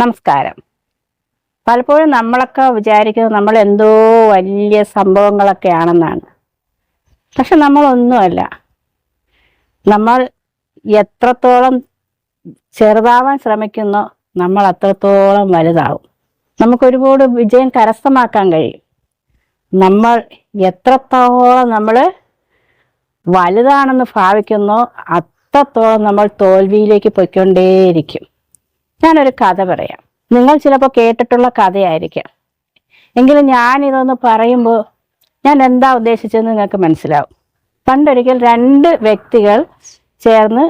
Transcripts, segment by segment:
നമസ്കാരം. പലപ്പോഴും നമ്മളൊക്കെ വിചാരിക്കുന്നത് നമ്മൾ എന്തോ വലിയ സംഭവങ്ങളൊക്കെ ആണെന്നാണ് പക്ഷെ നമ്മളൊന്നുമല്ല. നമ്മൾ എത്രത്തോളം ചെറുതാവാൻ ശ്രമിക്കുന്നോ നമ്മൾ അത്രത്തോളം വലുതാവും. നമുക്കൊരുപാട് വിജയം കരസ്ഥമാക്കാൻ കഴിയും. നമ്മൾ എത്രത്തോളം നമ്മൾ വലുതാണെന്ന് ഭാവിക്കുന്നോ അത്രത്തോളം നമ്മൾ തോൽവിയിലേക്ക് പൊയ്ക്കൊണ്ടേയിരിക്കും. ഞാനൊരു കഥ പറയാം. നിങ്ങൾ ചിലപ്പോൾ കേട്ടിട്ടുള്ള കഥയായിരിക്കാം. എങ്കിലും ഞാൻ ഇതൊന്ന് പറയുമ്പോൾ ഞാൻ എന്താ ഉദ്ദേശിച്ചതെന്ന് നിങ്ങൾക്ക് മനസ്സിലാവും. പണ്ടൊരിക്കൽ രണ്ട് വ്യക്തികൾ ചേർന്ന്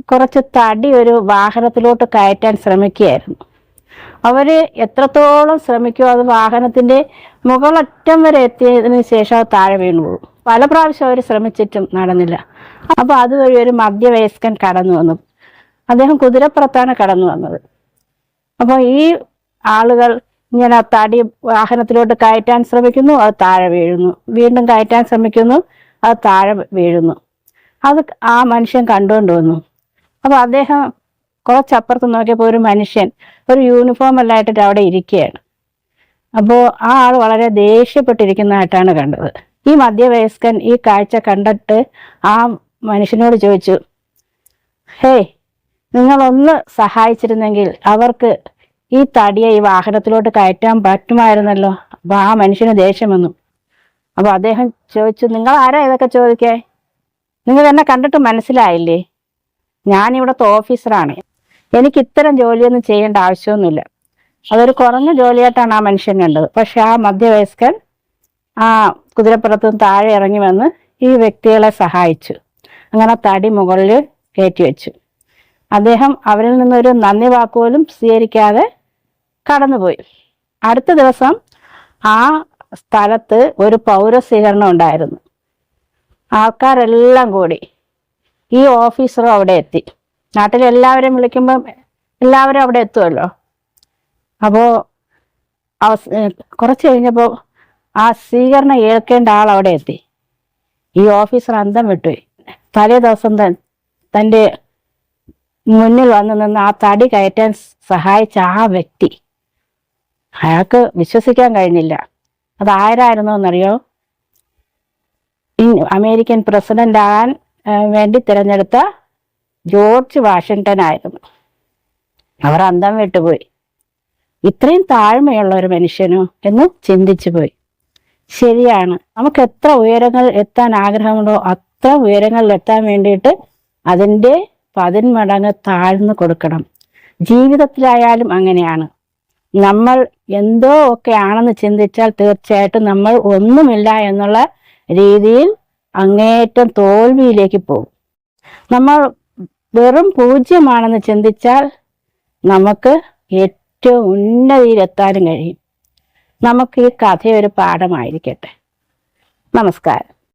കുറച്ച് തടി ഒരു വാഹനത്തിലോട്ട് കയറ്റാൻ ശ്രമിക്കുകയായിരുന്നു. അവർ എത്രത്തോളം ശ്രമിക്കുമോ അത് വാഹനത്തിന്റെ മുകളറ്റം വരെ എത്തിയതിന് ശേഷം അത് താഴെ വീണുള്ളൂ പല പ്രാവശ്യം അവർ ശ്രമിച്ചിട്ടും നടന്നില്ല. അപ്പോൾ അതുവഴി ഒരു മധ്യവയസ്കൻ കടന്നു വന്നു. അദ്ദേഹം കുതിരപ്പുറത്താണ് കടന്നു വന്നത്. അപ്പോൾ ഈ ആളുകൾ ഇങ്ങനെ തടി വാഹനത്തിലോട്ട് കയറ്റാൻ ശ്രമിക്കുന്നു അത് താഴെ വീഴുന്നു. വീണ്ടും കയറ്റാൻ ശ്രമിക്കുന്നു അത് താഴെ വീഴുന്നു. അത് ആ മനുഷ്യൻ കണ്ടുകൊണ്ട് വന്നു. അപ്പോൾ അദ്ദേഹം കുറച്ചപ്പുറത്ത് നോക്കിയപ്പോൾ ഒരു മനുഷ്യൻ ഒരു യൂണിഫോം എല്ലാം ഇട്ടിട്ട് അവിടെ ഇരിക്കുകയാണ്. അപ്പോൾ ആ ആൾ വളരെ ദേഷ്യപ്പെട്ടിരിക്കുന്നതായിട്ടാണ് കണ്ടത്. ഈ മധ്യവയസ്കൻ ഈ കാഴ്ച കണ്ടിട്ട് ആ മനുഷ്യനോട് ചോദിച്ചു ഹേയ് നിങ്ങളൊന്ന് സഹായിച്ചിരുന്നെങ്കിൽ അവർക്ക് ഈ തടിയെ ഈ വാഹനത്തിലോട്ട് കയറ്റാൻ പറ്റുമായിരുന്നല്ലോ. അപ്പൊ ആ മനുഷ്യന് ദേഷ്യം വന്നു. അപ്പൊ അദ്ദേഹം ചോദിച്ചു നിങ്ങൾ ആരാ ഇതൊക്കെ ചോദിക്കേ? നിങ്ങൾ എന്നെ കണ്ടിട്ട് മനസ്സിലായില്ലേ? ഞാൻ ഇവിടത്തെ ഓഫീസറാണ്. എനിക്ക് ഇത്തരം ജോലിയൊന്നും ചെയ്യേണ്ട ആവശ്യമൊന്നുമില്ല. അതൊരു കുറഞ്ഞ ജോലിയായിട്ടാണ് ആ മനുഷ്യൻ കണ്ടത്. പക്ഷെ ആ മധ്യവയസ്കൻ ആ കുതിരപ്പുറത്ത് നിന്ന് താഴെ ഇറങ്ങി വന്ന് ഈ വ്യക്തികളെ സഹായിച്ചു. അങ്ങനെ തടി മുകളിൽ കയറ്റി വെച്ചു. അദ്ദേഹം അവരിൽ നിന്നൊരു നന്ദി വാക്കുപോലും സ്വീകരിക്കാതെ കടന്നുപോയി. അടുത്ത ദിവസം ആ സ്ഥലത്ത് ഒരു പൗരസ്വീകരണം ഉണ്ടായിരുന്നു. ആൾക്കാരെല്ലാം കൂടി ഈ ഓഫീസറും അവിടെ എത്തി. നാട്ടിലെല്ലാവരും വിളിക്കുമ്പം എല്ലാവരും അവിടെ എത്തുമല്ലോ അപ്പോൾ കുറച്ച് കഴിഞ്ഞപ്പോൾ ആ സ്വീകരണം ഏൽക്കേണ്ട ആൾ അവിടെ എത്തി. ഈ ഓഫീസർ അന്തം വിട്ടുപോയി. തലേ ദിവസം തൻ തന്റെ മുന്നിൽ വന്ന് നിന്ന് ആ തടി കയറ്റാൻ സഹായിച്ച ആ വ്യക്തി. അയാൾക്ക് വിശ്വസിക്കാൻ കഴിഞ്ഞില്ല. അത് ആരായിരുന്നു എന്നറിയോ? അമേരിക്കൻ പ്രസിഡന്റ് ആകാൻ വേണ്ടി തിരഞ്ഞെടുത്ത ജോർജ് വാഷിങ്ടൺ ആയിരുന്നു അവർ അന്തം വിട്ടുപോയി. ഇത്രയും താഴ്മയുള്ള ഒരു മനുഷ്യനോ എന്ന് ചിന്തിച്ചു പോയി ശരിയാണ്. നമുക്ക് എത്ര ഉയരങ്ങൾ എത്താൻ ആഗ്രഹമുണ്ടോ അത്ര ഉയരങ്ങളിൽ എത്താൻ വേണ്ടിയിട്ട് അതിന്റെ പതിന്മടങ്ങ് താഴ്ന്നു കൊടുക്കണം. ജീവിതത്തിലായാലും അങ്ങനെയാണ്. നമ്മൾ എന്തോ ഒക്കെ ആണെന്ന് ചിന്തിച്ചാൽ തീർച്ചയായിട്ടും നമ്മൾ ഒന്നുമില്ല എന്നുള്ള രീതിയിൽ അങ്ങേറ്റം തോൽവിയിലേക്ക് പോകും. നമ്മൾ വെറും പൂജ്യമാണെന്ന് ചിന്തിച്ചാൽ നമുക്ക് ഏറ്റവും ഉന്നതിയിലെത്താനും കഴിയും. നമുക്ക് ഈ കഥയൊരു പാഠമായിരിക്കട്ടെ. നമസ്കാരം.